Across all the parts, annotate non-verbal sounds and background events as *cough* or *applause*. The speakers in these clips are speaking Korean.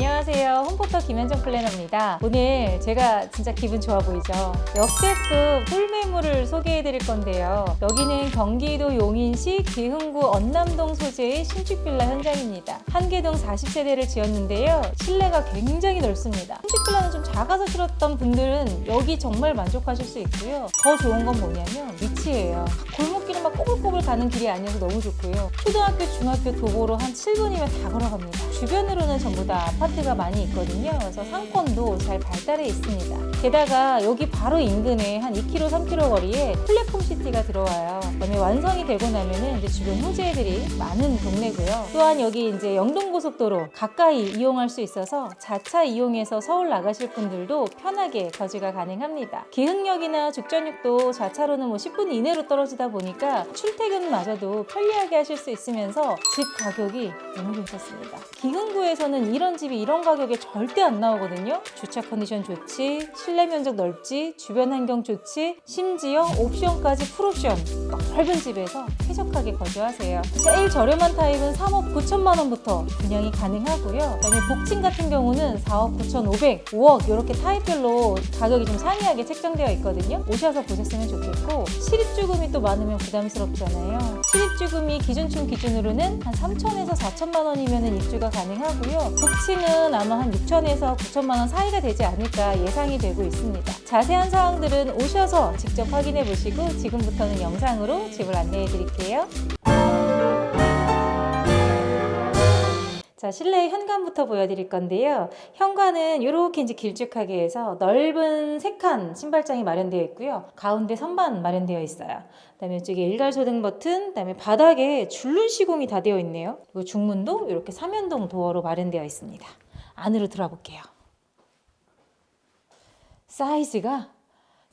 안녕하세요. 홈포터 김현정 플래너입니다. 오늘 제가 진짜 기분 좋아 보이죠? 역대급 꿀매물을 소개해 드릴 건데요. 여기는 경기도 용인시 기흥구 언남동 소재의 신축 빌라 현장입니다. 한계동 40세대를 지었는데요. 실내가 굉장히 넓습니다. 신축 빌라는 좀 작아서 싫었던 분들은 여기 정말 만족하실 수 있고요. 더 좋은 건 뭐냐면 위치예요. 골목길을 막 꼬불꼬불 가는 길이 아니어서 너무 좋고요. 초등학교, 중학교 도보로 한 7분이면 다 걸어갑니다. 주변으로는 전부 다 아파트가 많이 있거든요. 그래서 상권도 잘 발달해 있습니다. 게다가 여기 바로 인근에 한 2km, 3km 거리에 플랫폼 시티가 들어와요. 그다음에 완성이 되고 나면은 이제 주변 호재들이 많은 동네고요. 또한 여기 이제 영동고속도로 가까이 이용할 수 있어서 자차 이용해서 서울 나가실 분들도 편하게 거주가 가능합니다. 기흥역이나 죽전역도 자차로는 뭐 10분 이내로 떨어지다 보니까 출퇴근마저도 편리하게 하실 수 있으면서 집 가격이 너무 괜찮습니다. 기흥구에서는 이런 집이 이런 가격에 절대 안 나오거든요. 주차 컨디션 좋지, 실내 면적 넓지, 주변 환경 좋지, 심지어 옵션까지 풀옵션 넓은 집에서 쾌적하게 거주하세요. 제일 저렴한 타입은 3억 9천만 원부터 분양이 가능하고요. 그다음에 복층 같은 경우는 4억 9천 5백, 5억 이렇게 타입별로 가격이 좀 상이하게 책정되어 있거든요. 오셔서 보셨으면 좋겠고 실입주금이 또 많으면 부담스럽잖아요. 실입주금이 기준층 기준으로는 한 3천에서 4천만 원이면 입주가 가능하고요. 복층은 아마 한 6천에서 9천만 원 사이가 되지 않을까 예상이 되고 있습니다. 자세한 사항들은 오셔서 직접 확인해 보시고 지금부터는 영상으로 집을 안내해 드릴게요. 자, 실내 현관부터 보여드릴 건데요. 현관은 이렇게 이제 길쭉하게 해서 넓은 세 칸 신발장이 마련되어 있고요. 가운데 선반 마련되어 있어요. 그다음에 이쪽에 일괄 소등 버튼, 그다음에 바닥에 줄눈 시공이 다 되어 있네요. 그리고 중문도 이렇게 삼연동 도어로 마련되어 있습니다. 안으로 들어가 볼게요. 사이즈가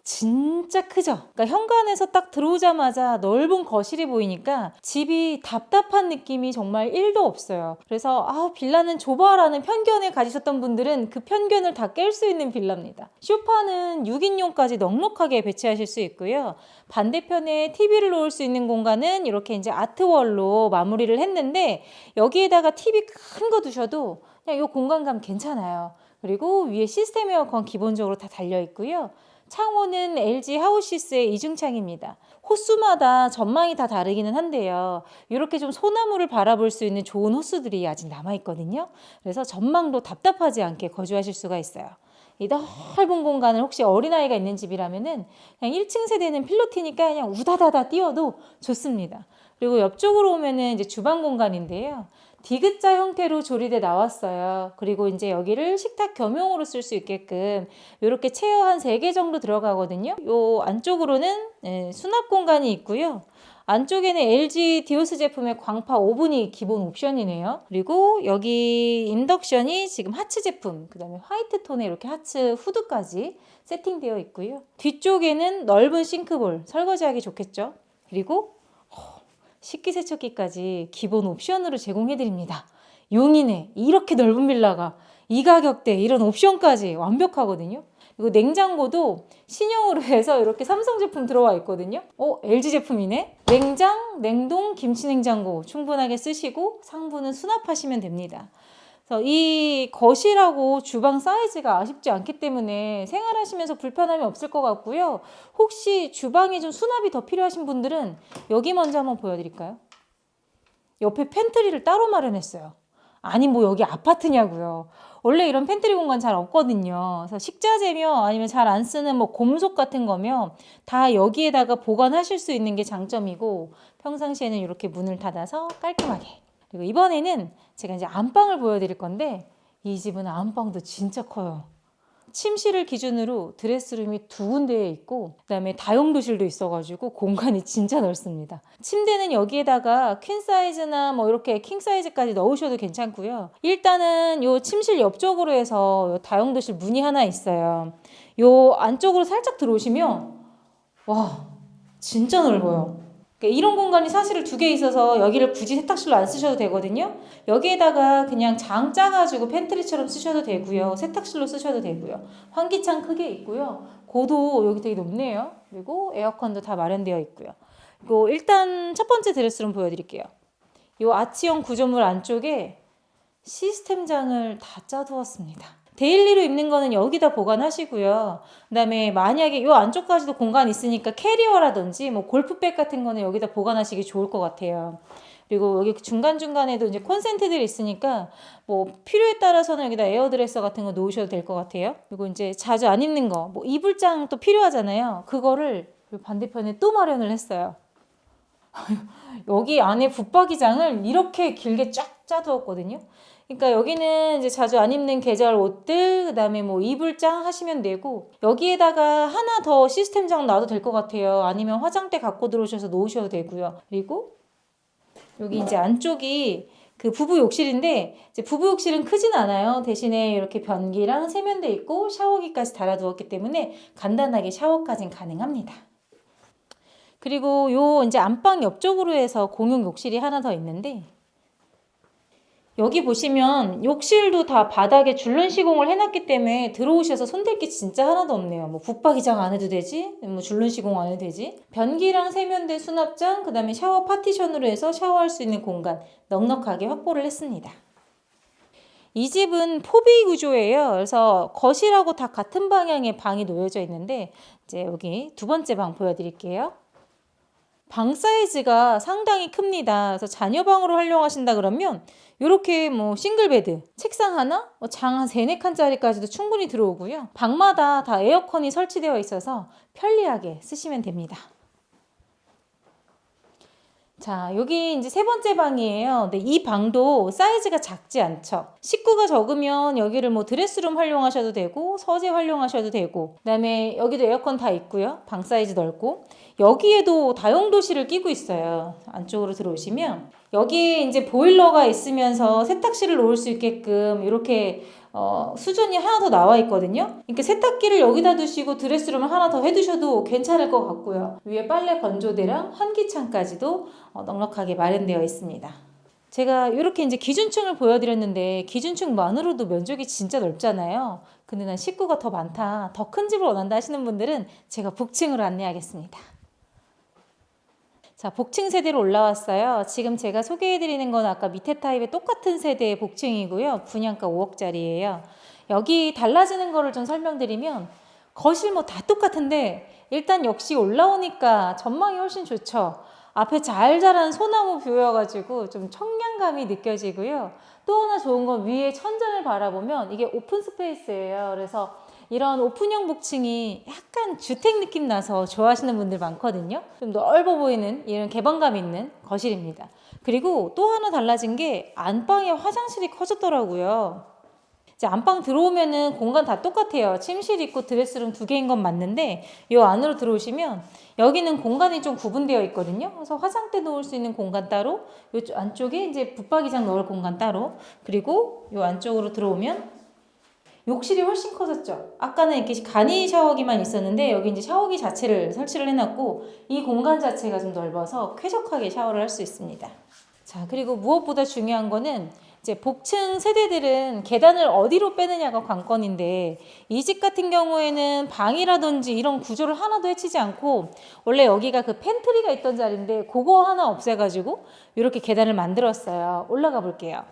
진짜 크죠? 그러니까 현관에서 딱 들어오자마자 넓은 거실이 보이니까 집이 답답한 느낌이 정말 1도 없어요. 그래서 아, 빌라는 좁아라는 편견을 가지셨던 분들은 그 편견을 다 깰 수 있는 빌라입니다. 쇼파는 6인용까지 넉넉하게 배치하실 수 있고요. 반대편에 TV를 놓을 수 있는 공간은 이렇게 이제 아트월로 마무리를 했는데 여기에다가 TV 큰 거 두셔도 그냥 이 공간감 괜찮아요. 그리고 위에 시스템 에어컨 기본적으로 다 달려 있고요. 창호는 LG 하우시스의 이중창입니다. 호수마다 전망이 다 다르기는 한데요. 이렇게 좀 소나무를 바라볼 수 있는 좋은 호수들이 아직 남아 있거든요. 그래서 전망도 답답하지 않게 거주하실 수가 있어요. 이 넓은 공간을 혹시 어린아이가 있는 집이라면은 그냥 1층 세대는 필로티니까 그냥 우다다다 뛰어도 좋습니다. 그리고 옆쪽으로 오면은 이제 주방 공간인데요. 디귿자 형태로 조리돼 나왔어요. 그리고 이제 여기를 식탁 겸용으로 쓸 수 있게끔 이렇게 체어 한 3개 정도 들어가거든요. 요 안쪽으로는 예, 수납 공간이 있고요. 안쪽에는 LG 디오스 제품의 광파 오븐이 기본 옵션이네요. 그리고 여기 인덕션이 지금 하츠 제품, 그 다음에 화이트 톤의 이렇게 하츠 후드까지 세팅되어 있고요. 뒤쪽에는 넓은 싱크볼, 설거지하기 좋겠죠. 그리고 식기세척기까지 기본 옵션으로 제공해드립니다. 용인에 이렇게 넓은 빌라가 이 가격대 이런 옵션까지 완벽하거든요. 그리고 냉장고도 신형으로 해서 이렇게 삼성 제품 들어와 있거든요. 어, LG 제품이네. 냉장, 냉동, 김치 냉장고 충분하게 쓰시고 상부는 수납하시면 됩니다. 그래서 이 거실하고 주방 사이즈가 아쉽지 않기 때문에 생활하시면서 불편함이 없을 것 같고요. 혹시 주방이 좀 수납이 더 필요하신 분들은 여기 먼저 한번 보여드릴까요? 옆에 팬트리를 따로 마련했어요. 아니 뭐 여기 아파트냐고요. 원래 이런 팬트리 공간 잘 없거든요. 그래서 식자재며 아니면 잘 안 쓰는 뭐 곰속 같은 거며 다 여기에다가 보관하실 수 있는 게 장점이고 평상시에는 이렇게 문을 닫아서 깔끔하게 그리고 이번에는 제가 이제 안방을 보여드릴 건데 이 집은 안방도 진짜 커요. 침실을 기준으로 드레스룸이 두 군데에 있고 그다음에 다용도실도 있어가지고 공간이 진짜 넓습니다. 침대는 여기에다가 퀸 사이즈나 뭐 이렇게 킹 사이즈까지 넣으셔도 괜찮고요. 일단은 요 침실 옆쪽으로 해서 요 다용도실 문이 하나 있어요. 요 안쪽으로 살짝 들어오시면 와 진짜 넓어요. 그러니까 이런 공간이 사실 두개 있어서 여기를 굳이 세탁실로 안 쓰셔도 되거든요. 여기에다가 그냥 장 짜가지고 팬트리처럼 쓰셔도 되고요. 세탁실로 쓰셔도 되고요. 환기창 크게 있고요. 고도 여기 되게 높네요. 그리고 에어컨도 다 마련되어 있고요. 그리고 일단 첫 번째 드레스룸 보여드릴게요. 이 아치형 구조물 안쪽에 시스템장을 다 짜두었습니다. 데일리로 입는 거는 여기다 보관하시고요. 그다음에 만약에 요 안쪽까지도 공간 있으니까 캐리어라든지 뭐 골프백 같은 거는 여기다 보관하시기 좋을 것 같아요. 그리고 여기 중간 중간에도 이제 콘센트들이 있으니까 뭐 필요에 따라서는 여기다 에어드레서 같은 거 놓으셔도 될 것 같아요. 그리고 이제 자주 안 입는 거, 뭐 이불장 또 필요하잖아요. 그거를 요 반대편에 또 마련을 했어요. *laughs* 여기 안에 붙박이장을 이렇게 길게 쫙 짜두었거든요. 그러니까 여기는 이제 자주 안 입는 계절 옷들, 그 다음에 뭐 이불장 하시면 되고 여기에다가 하나 더 시스템장 놔도 될 것 같아요. 아니면 화장대 갖고 들어오셔서 놓으셔도 되고요. 그리고 여기 이제 안쪽이 그 부부 욕실인데 이제 부부 욕실은 크진 않아요. 대신에 이렇게 변기랑 세면대 있고 샤워기까지 달아두었기 때문에 간단하게 샤워까지는 가능합니다. 그리고 요 이제 안방 옆쪽으로 해서 공용 욕실이 하나 더 있는데 여기 보시면 욕실도 다 바닥에 줄눈 시공을 해놨기 때문에 들어오셔서 손댈 게 진짜 하나도 없네요. 뭐 붙박이장 안 해도 되지, 뭐 줄눈 시공 안 해도 되지. 변기랑 세면대 수납장, 그 다음에 샤워 파티션으로 해서 샤워할 수 있는 공간 넉넉하게 확보를 했습니다. 이 집은 포비 구조예요. 그래서 거실하고 다 같은 방향의 방이 놓여져 있는데 이제 여기 두 번째 방 보여드릴게요. 방 사이즈가 상당히 큽니다. 그래서 자녀 방으로 활용하신다 그러면 이렇게 뭐 싱글 베드, 책상 하나, 뭐장한 세네 칸짜리까지도 충분히 들어오고요. 방마다 다 에어컨이 설치되어 있어서 편리하게 쓰시면 됩니다. 자, 여기 이제 세 번째 방이에요. 근데 이 방도 사이즈가 작지 않죠. 식구가 적으면 여기를 뭐 드레스룸 활용하셔도 되고, 서재 활용하셔도 되고, 그 다음에 여기도 에어컨 다 있고요. 방 사이즈 넓고, 여기에도 다용도실을 끼고 있어요. 안쪽으로 들어오시면. 여기에 이제 보일러가 있으면서 세탁실을 놓을 수 있게끔 이렇게 어, 수전이 하나 더 나와 있거든요. 그러니까 세탁기를 여기다 두시고 드레스룸을 하나 더 해두셔도 괜찮을 것 같고요. 위에 빨래 건조대랑 환기창까지도 어, 넉넉하게 마련되어 있습니다. 제가 이렇게 이제 기준층을 보여드렸는데 기준층만으로도 면적이 진짜 넓잖아요. 근데 난 식구가 더 많다, 더 큰 집을 원한다 하시는 분들은 제가 북층으로 안내하겠습니다. 자, 복층 세대로 올라왔어요. 지금 제가 소개해드리는 건 아까 밑에 타입의 똑같은 세대의 복층이고요. 분양가 5억짜리예요. 여기 달라지는 거를 좀 설명드리면 거실 뭐 다 똑같은데 일단 역시 올라오니까 전망이 훨씬 좋죠. 앞에 잘 자란 소나무 뷰여가지고 좀 청량감이 느껴지고요. 또 하나 좋은 건 위에 천장을 바라보면 이게 오픈 스페이스예요. 그래서 이런 오픈형 복층이 약간 주택 느낌 나서 좋아하시는 분들 많거든요. 좀 넓어 보이는 이런 개방감 있는 거실입니다. 그리고 또 하나 달라진 게 안방에 화장실이 커졌더라고요. 이제 안방 들어오면은 공간 다 똑같아요. 침실 있고 드레스룸 두 개인 건 맞는데 이 안으로 들어오시면 여기는 공간이 좀 구분되어 있거든요. 그래서 화장대 놓을 수 있는 공간 따로, 이 안쪽에 이제 붙박이장 넣을 공간 따로, 그리고 이 안쪽으로 들어오면 욕실이 훨씬 커졌죠. 아까는 이렇게 간이 샤워기만 있었는데 여기 이제 샤워기 자체를 설치를 해놨고 이 공간 자체가 좀 넓어서 쾌적하게 샤워를 할 수 있습니다. 자 그리고 무엇보다 중요한 거는 이제 복층 세대들은 계단을 어디로 빼느냐가 관건인데 이 집 같은 경우에는 방이라든지 이런 구조를 하나도 해치지 않고 원래 여기가 그 팬트리가 있던 자리인데 그거 하나 없애가지고 이렇게 계단을 만들었어요. 올라가 볼게요.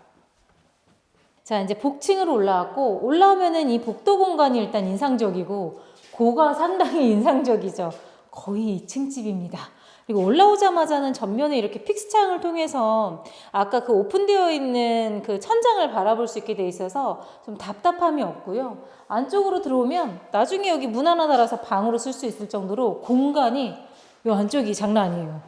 자, 이제 복층으로 올라왔고, 올라오면은 이 복도 공간이 일단 인상적이고, 고가 상당히 *laughs* 인상적이죠. 거의 2층 집입니다. 그리고 올라오자마자는 전면에 이렇게 픽스창을 통해서 아까 그 오픈되어 있는 그 천장을 바라볼 수 있게 돼 있어서 좀 답답함이 없고요. 안쪽으로 들어오면 나중에 여기 문 하나 달아서 방으로 쓸 수 있을 정도로 공간이 이 안쪽이 장난 아니에요.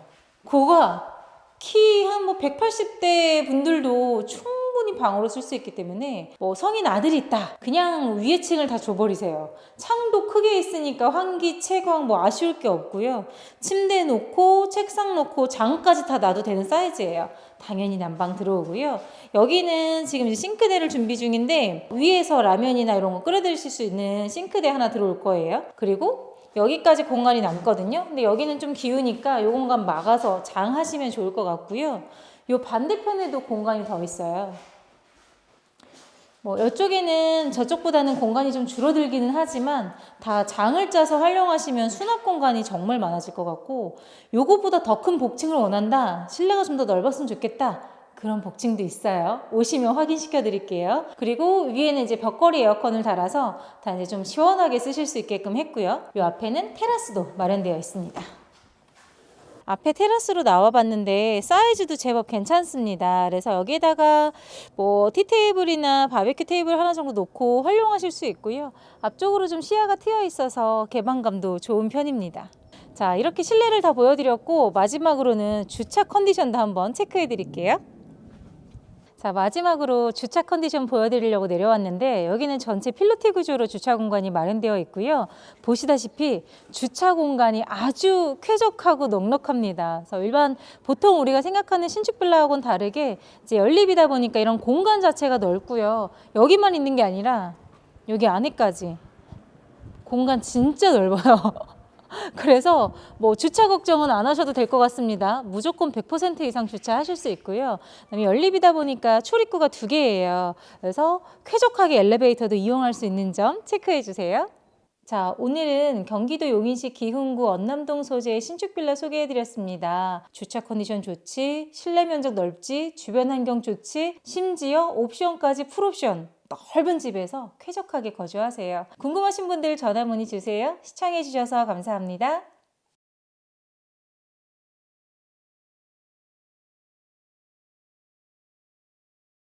고가 키 한 뭐 180대 분들도 충분히 충분히 방으로 쓸 수 있기 때문에 뭐 성인 아들이 있다. 그냥 위에 층을 다 줘버리세요. 창도 크게 있으니까 환기, 채광 뭐 아쉬울 게 없고요. 침대 놓고 책상 놓고 장까지 다 놔도 되는 사이즈예요. 당연히 난방 들어오고요. 여기는 지금 싱크대를 준비 중인데 위에서 라면이나 이런 거 끓여 드실 수 있는 싱크대 하나 들어올 거예요. 그리고 여기까지 공간이 남거든요. 근데 여기는 좀 기우니까 요 공간 막아서 장하시면 좋을 것 같고요. 요 반대편에도 공간이 더 있어요. 뭐 이쪽에는 저쪽보다는 공간이 좀 줄어들기는 하지만 다 장을 짜서 활용하시면 수납 공간이 정말 많아질 것 같고 요것보다 더 큰 복층을 원한다. 실내가 좀 더 넓었으면 좋겠다. 그런 복층도 있어요. 오시면 확인시켜 드릴게요. 그리고 위에는 이제 벽걸이 에어컨을 달아서 다 이제 좀 시원하게 쓰실 수 있게끔 했고요. 이 앞에는 테라스도 마련되어 있습니다. 앞에 테라스로 나와 봤는데 사이즈도 제법 괜찮습니다. 그래서 여기에다가 뭐 티테이블이나 바베큐 테이블 하나 정도 놓고 활용하실 수 있고요. 앞쪽으로 좀 시야가 트여 있어서 개방감도 좋은 편입니다. 자, 이렇게 실내를 다 보여드렸고 마지막으로는 주차 컨디션도 한번 체크해 드릴게요. 자, 마지막으로 주차 컨디션 보여드리려고 내려왔는데 여기는 전체 필로티 구조로 주차 공간이 마련되어 있고요. 보시다시피 주차 공간이 아주 쾌적하고 넉넉합니다. 그래서 일반 보통 우리가 생각하는 신축 빌라하고는 다르게 이제 연립이다 보니까 이런 공간 자체가 넓고요. 여기만 있는 게 아니라 여기 안에까지 공간 진짜 넓어요. *laughs* *laughs* 그래서 뭐 주차 걱정은 안 하셔도 될 것 같습니다. 무조건 100% 이상 주차하실 수 있고요. 그다음에 연립이다 보니까 출입구가 두 개예요. 그래서 쾌적하게 엘리베이터도 이용할 수 있는 점 체크해 주세요. 자, 오늘은 경기도 용인시 기흥구 언남동 소재의 신축 빌라 소개해 드렸습니다. 주차 컨디션 좋지, 실내 면적 넓지, 주변 환경 좋지, 심지어 옵션까지 풀옵션. 넓은 집에서 쾌적하게 거주하세요. 궁금하신 분들 전화 문의 주세요. 시청해 주셔서 감사합니다.